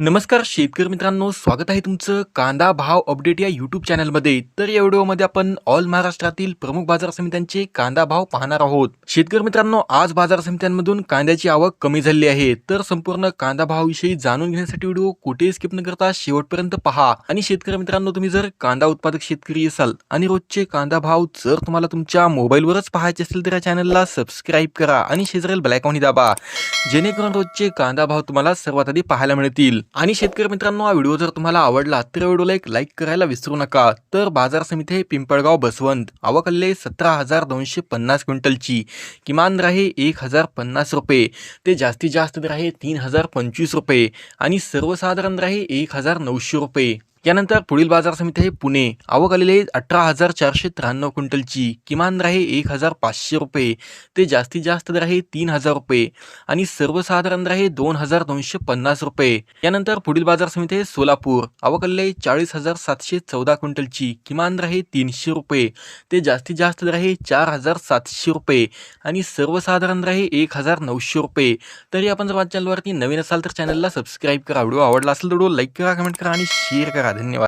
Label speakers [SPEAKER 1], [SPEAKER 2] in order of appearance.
[SPEAKER 1] नमस्कार शेतकरी मित्रांनो स्वागत आहे तुमचं कांदा भाव अपडेट या यूट्यूब चॅनलमध्ये तर या व्हिडिओमध्ये आपण ऑल महाराष्ट्रातील प्रमुख बाजार समित्यांचे कांदा भाव पाहणार आहोत. शेतकरी मित्रांनो आज बाजार समित्यांमधून कांद्याची आवक कमी झाली आहे. तर संपूर्ण कांदा भावाविषयी जाणून घेण्यासाठी व्हिडिओ कुठेही स्किप न करता शेवटपर्यंत पहा. आणि शेतकरी मित्रांनो तुम्ही जर कांदा उत्पादक शेतकरी असाल आणि रोजचे कांदा भाव जर तुम्हाला तुमच्या मोबाईलवरच पाहायचे असेल तर या चॅनलला सबस्क्राईब करा आणि शेजारील ब्लॅकॉनी दाबा. जेणेकरून रोजचे कांदा भाव तुम्हाला सर्वात आधी पाहायला मिळतील. आणि शेतकरी मित्रांनो हा व्हिडिओ जर तुम्हाला आवडला तर व्हिडिओला एक लाईक करायला विसरू नका. तर बाजार समिती आहे पिंपळगाव बसवंत. आवकल्ले सतरा हजार दोनशे पन्नास क्विंटलची. किमान दर आहे एक हजार पन्नास रुपये. ते जास्तीत जास्त दर आहे तीन हजार पंचवीस रुपये. आणि सर्वसाधारण दर आहे एक हजार नऊशे रुपये. यानंतर पुढील बाजार समिती आहे पुणे. आवक आलेली आहे अठरा हजार चारशे त्र्याण्णव क्विंटलची. किमान दर आहे एक हजार पाचशे रुपये. ते जास्तीत जास्त दर आहे तीन हजार रुपये. आणि सर्वसाधारण दर आहे दोन हजार दोनशे पन्नास रुपये. यानंतर पुढील बाजार समिती आहे सोलापूर. आवकल्ले चाळीस हजार सातशे चौदा क्विंटलची. किमान दर आहे तीनशे रुपये. ते जास्तीत जास्त दर आहे चार हजार सातशे रुपये. आणि सर्वसाधारण दर आहे एक हजार नऊशे रुपये. तरी आपण जर माझ्या चॅनलवरती नवीन असाल तर चॅनलला सबस्क्राईब करा. व्हिडिओ आवडला असेल तर व्हिडिओ लाईक करा कमेंट करा आणि शेअर करा. قاعد هني